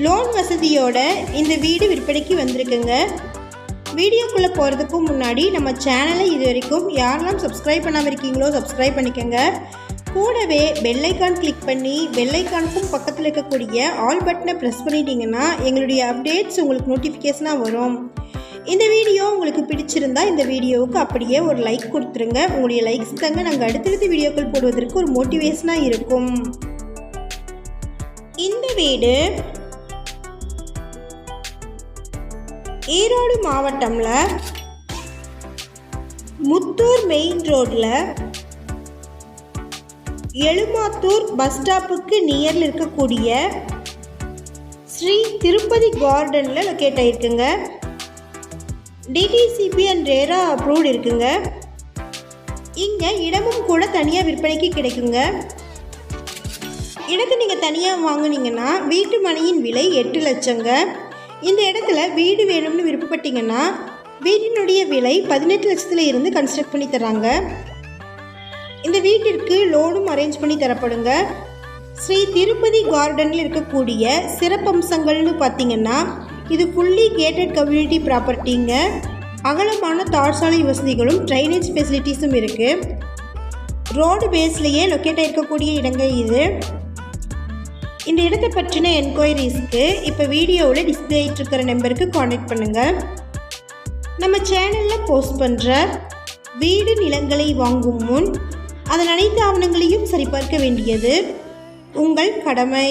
Loan வசதியோட இந்த வீடு விற்பனைக்கு வந்திருக்குங்க. வீடியோக்குள்ளே போகிறதுக்கு முன்னாடி நம்ம சேனலை இது வரைக்கும் யாரெல்லாம் சப்ஸ்கிரைப் பண்ணாமல் இருக்கீங்களோ சப்ஸ்கிரைப் பண்ணிக்கோங்க. கூடவே பெல்லைக்கான் கிளிக் பண்ணி பெல்லைக்கானுக்கும் பக்கத்தில் இருக்கக்கூடிய ஆல் பட்டனை ப்ரெஸ் பண்ணிட்டீங்கன்னா எங்களுடைய அப்டேட்ஸ் உங்களுக்கு நோட்டிஃபிகேஷனாக வரும். இந்த வீடியோ உங்களுக்கு பிடிச்சிருந்தா இந்த வீடியோவுக்கு அப்படியே ஒரு லைக் கொடுத்துருங்க. உங்களுடைய லைக்ஸ் தாங்க நாங்கள் அடுத்தடுத்த வீடியோக்கள் போடுவதற்கு ஒரு மோட்டிவேஷனாக இருக்கும். இந்த வீடு ஈரோடு மாவட்டம்ல முத்தூர் மெயின் ரோட்ல எழுமாத்தூர் பஸ் ஸ்டாப்புக்கு நியரில் இருக்கக்கூடிய ஸ்ரீ திருப்பதி கார்டனில் லொக்கேட் ஆகிருக்குங்க டிடிசிபி அண்ட் ரேரா அப்ரூவ்ட் இருக்குங்க. இங்கே இடமும் கூட தனியாக விற்பனைக்கு கிடைக்குங்க. இடத்தை நீங்கள் தனியாக வாங்குனீங்கன்னா வீட்டு மனையின் விலை எட்டு லட்சங்க. இந்த இடத்துல வீடு வேணும்னு விருப்பப்பட்டீங்கன்னா வீட்டினுடைய விலை பதினெட்டு லட்சத்தில் இருந்து கன்ஸ்ட்ரக்ட் பண்ணி தராங்க இந்த வீட்டிற்கு லோனும் அரேஞ்ச் பண்ணி தரப்படுங்க. ஸ்ரீ திருப்பதி கார்டனில் இருக்கக்கூடிய சிறப்பம்சங்கள்னு பார்த்தீங்கன்னா இது ஃபுல்லி கேட்டட் கம்யூனிட்டி ப்ராப்பர்ட்டிங்க அகலமான தாழ்சாலை வசதிகளும் ட்ரைனேஜ் ஃபெசிலிட்டிஸும் இருக்குது ரோடு பேஸ்லேயே லொக்கேட் ஆகிருக்கக்கூடிய இடங்கள் இது. இந்த இடத்தை பற்றின என்கொயரிஸ்க்கு இப்போ வீடியோவில் டிஸ்பிளே ஆகிட்டு நம்பருக்கு காண்டாக்ட் பண்ணுங்கள் நம்ம சேனலில் போஸ்ட் பண்ணுற வீடு நிலங்களை வாங்கும் முன் அதன் அனைத்து ஆவணங்களையும் சரிபார்க்க வேண்டியது உங்கள் கடமை.